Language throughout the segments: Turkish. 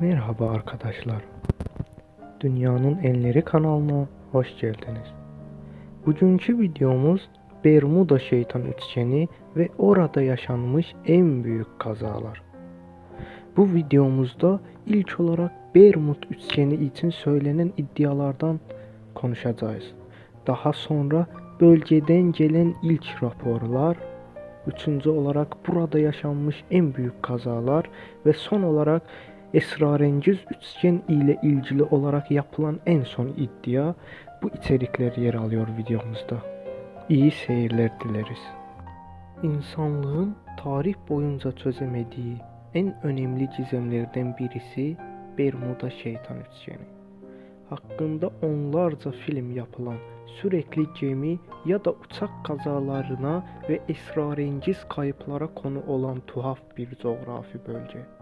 Merhaba arkadaşlar. Dünyanın Enleri kanalına hoş geldiniz. Bugünkü videomuz Bermuda şeytan üçgeni ve orada yaşanmış en büyük kazalar. Bu videomuzda ilk olarak Bermud üçgeni için söylenen iddialardan konuşacağız. Daha sonra bölgeden gelen ilk raporlar, üçüncü olarak burada yaşanmış en büyük kazalar ve son olarak esrarengiz üçgen ile ilgili olarak yapılan en son iddia bu içerikler yer alıyor videomuzda. İyi seyirler dileriz. İnsanlığın tarih boyunca çözemediği en önemli gizemlerden birisi Bermuda şeytan üçgeni. Hakkında onlarca film yapılan sürekli gemi ya da uçak kazalarına ve esrarengiz kayıplara konu olan tuhaf bir coğrafi bölge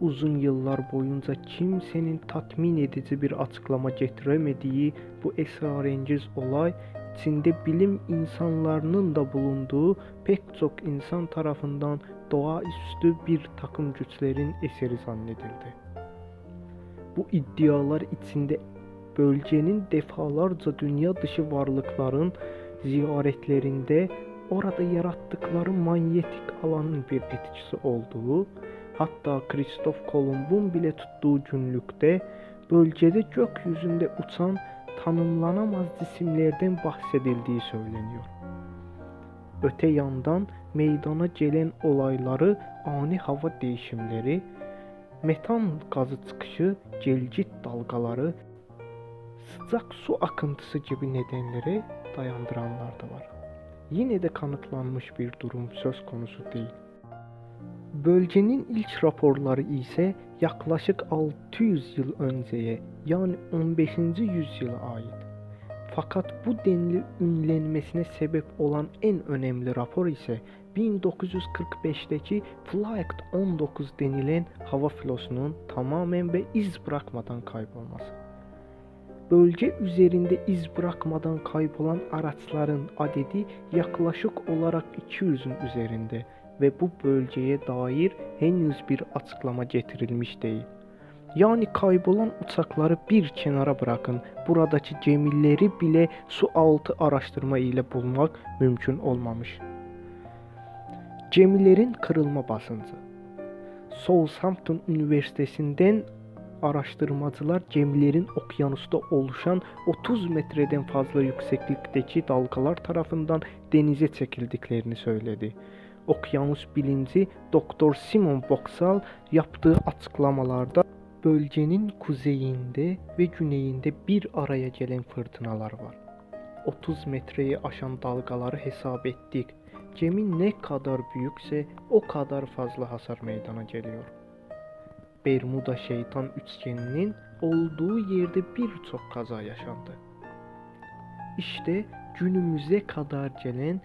uzun yıllar boyunca kimsenin tatmin edici bir açıklama getiremediği bu esrarengiz olay içinde bilim insanlarının da bulunduğu pek çok insan tarafından doğaüstü bir takım güçlerin eseri zannedildi. Bu iddialar içinde bölgenin defalarca dünya dışı varlıkların ziyaretlerinde orada yarattıkları manyetik alanın bir etkisi olduğu Hatta Kristof Kolomb'un bile tuttuğu günlükte bölgede gökyüzünde uçan tanımlanamaz cisimlerden bahsedildiği söyleniyor. Öte yandan meydana gelen olayları ani hava değişimleri, metan gazı çıkışı, gelgit dalgaları, sıcak su akıntısı gibi nedenleri dayandıranlar da var. Yine de kanıtlanmış bir durum söz konusu değil. Bölgenin ilk raporları ise yaklaşık 600 yıl önceye yani 15. yüzyıla ait. Fakat bu denli ünlenmesine sebep olan en önemli rapor ise 1945'teki Flight 19 denilen hava filosunun tamamen ve iz bırakmadan kaybolması. Bölge üzerinde iz bırakmadan kaybolan araçların adedi yaklaşık olarak 200'ün üzerinde ve bu bölgeye dair henüz bir açıklama getirilmiş değil. Yani kaybolan uçakları bir kenara bırakın. Buradaki gemileri bile su altı araştırma ile bulmak mümkün olmamış. Gemilerin kırılma basıncı. Southampton Üniversitesi'nden araştırmacılar gemilerin okyanusta oluşan 30 metreden fazla yükseklikteki dalgalar tarafından denize çekildiklerini söyledi. Okyanus bilimci Dr. Simon Boxall yaptığı açıklamalarda bölgenin kuzeyinde ve güneyinde bir araya gelen fırtınalar var. 30 metreyi aşan dalgaları hesap ettik. Gemi ne kadar büyükse o kadar fazla hasar meydana geliyor. Bermuda şeytan üçgeninin olduğu yerde birçok kaza yaşandı. İşte günümüze kadar gelen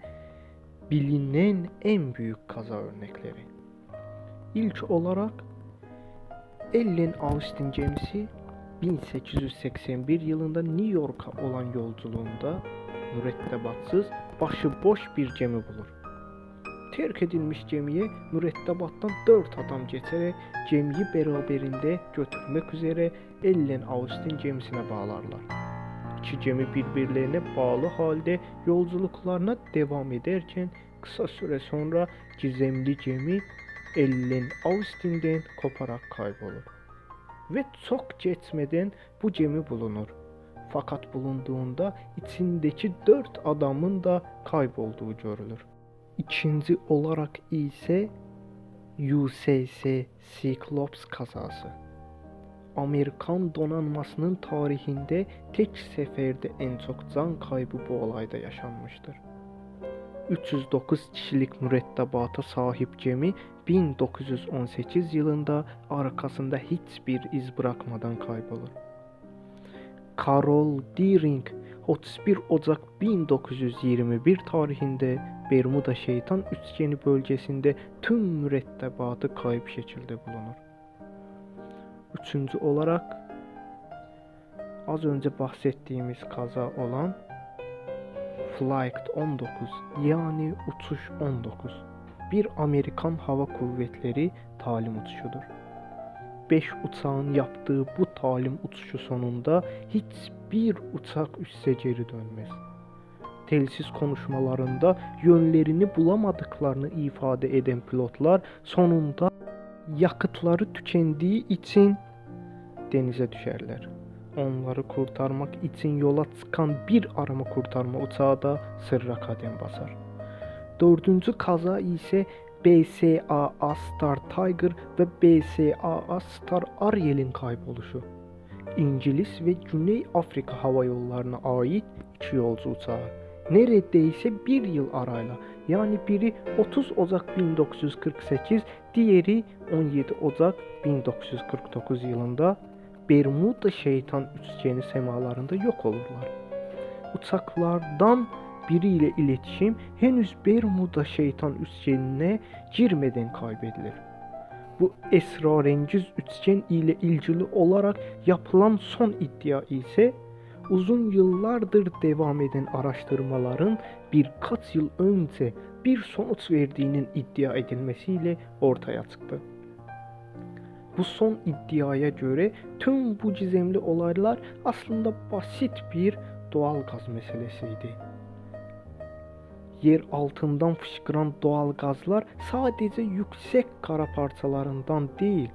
bilinen en büyük kaza örnekleri. İlk olarak Ellen Austin gemisi 1881 yılında New York'a olan yolculuğunda mürettebatsız başıboş bir gemi bulur. Terk edilmiş gemiye mürettebattan dört adam geçerek gemiyi beraberinde götürmek üzere Ellen Austin gemisine bağlarlar. İki gemi birbirlerine bağlı halde yolculuklarına devam ederken kısa süre sonra gizemli gemi Ellen Austin'den koparak kaybolur. Ve çok geçmeden bu gemi bulunur. Fakat bulunduğunda içindeki dört adamın da kaybolduğu görülür. İkinci olarak ise USS Cyclops kazası. Amerikan donanmasının tarihinde tek seferde en çok can kaybı bu olayda yaşanmıştır. 309 kişilik mürettebata sahip gemi 1918 yılında arkasında hiçbir iz bırakmadan kaybolur. Carol Deering 31 Ocak 1921 tarihinde Bermuda Şeytan Üçgeni bölgesinde tüm mürettebatı kayıp şekilde bulunur. Üçüncü olarak az önce bahsettiğimiz kaza olan Flight 19 yani uçuş 19 bir Amerikan Hava Kuvvetleri talim uçuşudur. 5 uçağın yaptığı bu talim uçuşu sonunda hiçbir uçak üsse geri dönmez. Telsiz konuşmalarında yönlerini bulamadıklarını ifade eden pilotlar sonunda yakıtları tükendiği için denize düşerler. Onları kurtarmak için yola çıkan bir arama kurtarma uçağı da sırra kadem basar. Dördüncü kaza ise BSAA Star Tiger ve BSAA Star Ariel'in kayboluşu. İngiliz ve Güney Afrika Hava Yolları'na ait iki yolcu uçağı. Neredeyse bir yıl arayla yani biri 30 Ocak 1948, diğeri 17 Ocak 1949 yılında Bermuda şeytan üçgeni semalarında yok olurlar. Uçaklardan biriyle iletişim henüz Bermuda şeytan üçgenine girmeden kaybedilir. Bu esrarengiz üçgen ile ilgili olarak yapılan son iddia ise uzun yıllardır devam eden araştırmaların birkaç yıl önce bir sonuç verdiğinin iddia edilmesiyle ortaya çıktı. Bu son iddiaya göre tüm bu gizemli olaylar aslında basit bir doğal gaz meselesiydi. Yer altından fışkıran doğal gazlar sadece yüksek kara parçalarından değil,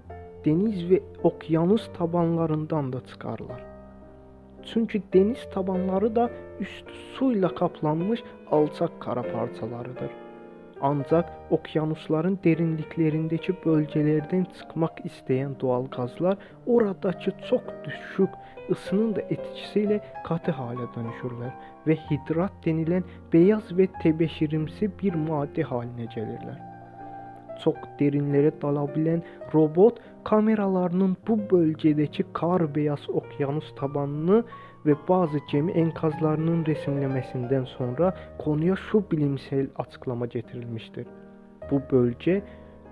deniz ve okyanus tabanlarından da çıkarlar. Çünkü deniz tabanları da üstü suyla kaplanmış alçak kara parçalarıdır. Ancak okyanusların derinliklerindeki bölgelerden çıkmak isteyen doğal gazlar oradaki çok düşük ısının da etkisiyle katı hale dönüşürler ve hidrat denilen beyaz ve tebeşirimsi bir madde haline gelirler. Çok derinlere dalabilen robot kameralarının bu bölgedeki kar beyaz okyanus tabanını ve bazı gemi enkazlarının resimlemesinden sonra konuya şu bilimsel açıklama getirilmiştir. Bu bölge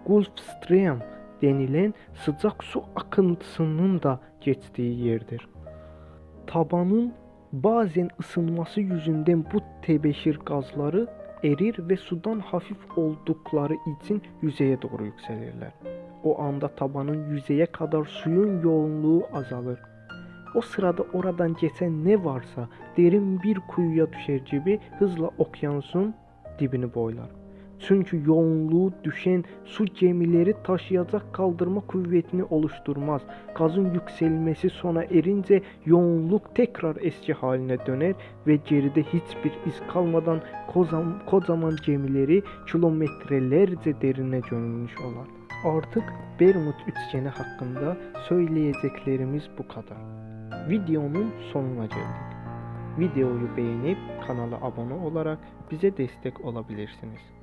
Gulf Stream denilen sıcak su akıntısının da geçtiği yerdir. Tabanın bazen ısınması yüzünden bu tebeşir gazları erir ve sudan hafif oldukları için yüzeye doğru yükselirler. O anda tabanın yüzeye kadar suyun yoğunluğu azalır. O sırada oradan geçen ne varsa derin bir kuyuya düşer gibi hızla okyanusun dibini boylar. Çünkü yoğunluğu düşen su gemileri taşıyacak kaldırma kuvvetini oluşturmaz. Gazın yükselmesi sona erince yoğunluk tekrar eski haline döner ve geride hiçbir iz kalmadan kocaman, kocaman gemileri kilometrelerce derine gömülmüş olar. Artık Bermud üçgeni hakkında söyleyeceklerimiz bu kadar. Videonun sonuna geldik. Videoyu beğenip kanala abone olarak bize destek olabilirsiniz.